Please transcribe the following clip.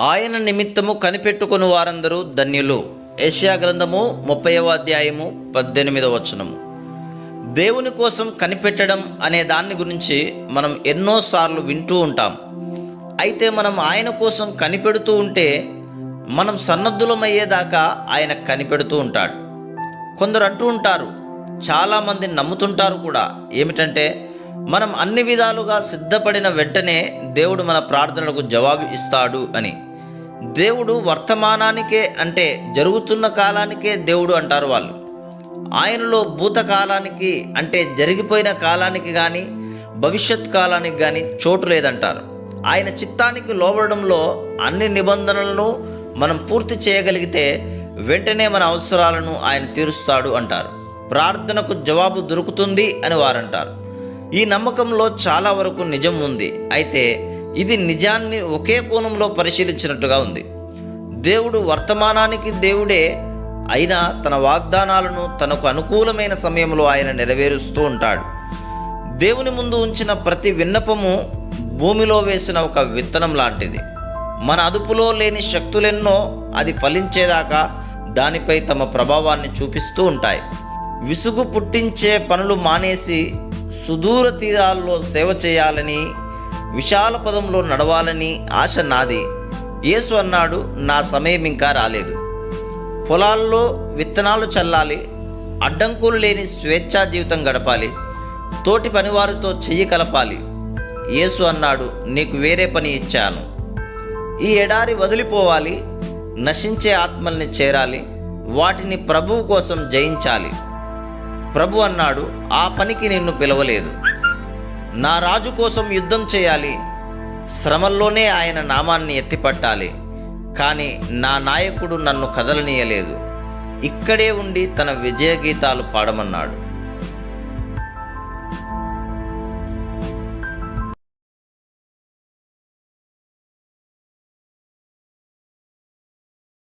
ఆయన నిమిత్తము కనిపెట్టుకుని వారందరూ ధన్యులు. ఏషియా గ్రంథము ముప్పైవ అధ్యాయము పద్దెనిమిదవ వచనము. దేవుని కోసం కనిపెట్టడం అనే దాని గురించి మనం ఎన్నోసార్లు వింటూ ఉంటాం. అయితే మనం ఆయన కోసం కనిపెడుతూ ఉంటే మనం సన్నద్ధులమయ్యేదాకా ఆయన కనిపెడుతూ ఉంటాడు. కొందరు అంటూ ఉంటారు చాలామంది నమ్ముతుంటారు కూడా. ఏమిటంటే మనం అన్ని విధాలుగా సిద్ధపడిన వెంటనే దేవుడు మన ప్రార్థనలకు జవాబు ఇస్తాడు అని. దేవుడు వర్తమానానికే అంటే జరుగుతున్న కాలానికే దేవుడు అంటారు వాళ్ళు. ఆయనలో భూతకాలానికి అంటే జరిగిపోయిన కాలానికి కానీ భవిష్యత్ కాలానికి కానీ చోటు లేదంటారు. ఆయన చిత్తానికి లోబడంలో అన్ని నిబంధనలను మనం పూర్తి చేయగలిగితే వెంటనే మన అవసరాలను ఆయన తీరుస్తాడు అంటారు. ప్రార్థనకు జవాబు దొరుకుతుంది అని వారంటారు. ఈ నమ్మకంలో చాలా వరకు నిజం ఉంది. అయితే ఇది నిజాన్ని ఒకే కోణంలో పరిశీలించినట్టుగా ఉంది. దేవుడు వర్తమానానికి దేవుడే అయినా తన వాగ్దానాలను తనకు అనుకూలమైన సమయంలో ఆయన నెరవేరుస్తూ ఉంటాడు. దేవుని ముందు ఉంచిన ప్రతి విన్నపము భూమిలో వేసిన ఒక విత్తనం లాంటిది. మన అదుపులో లేని శక్తులెన్నో అది ఫలించేదాకా దానిపై తమ ప్రభావాన్ని చూపిస్తూ ఉంటాయి. విసుగు పుట్టించే పనులు మానేసి సుదూర తీరాల్లో సేవ చేయాలని విశాల పదంలో నడవాలని ఆశ నాది. యేసు అన్నాడు నా సమయం ఇంకా రాలేదు. పొలాల్లో విత్తనాలు చల్లాలి అడ్డంకులు లేని స్వేచ్ఛా జీవితం గడపాలి తోటి పనివారితో చెయ్యి కలపాలి. యేసు అన్నాడు నీకు వేరే పని ఇచ్చాను. ఈ ఎడారి వదిలిపోవాలి నశించే ఆత్మల్ని చేరాలి వాటిని ప్రభువు కోసం జయించాలి. ప్రభు అన్నాడు ఆ పనికి నిన్ను పిలవలేదు. నా రాజు కోసం యుద్ధం చేయాలి. శ్రమల్లోనే ఆయన నామాన్ని ఎత్తిపట్టాలి. కానీ నా నాయకుడు నన్ను కదలనీయలేదు. ఇక్కడే ఉండి తన విజయ గీతాలు పాడమన్నాడు.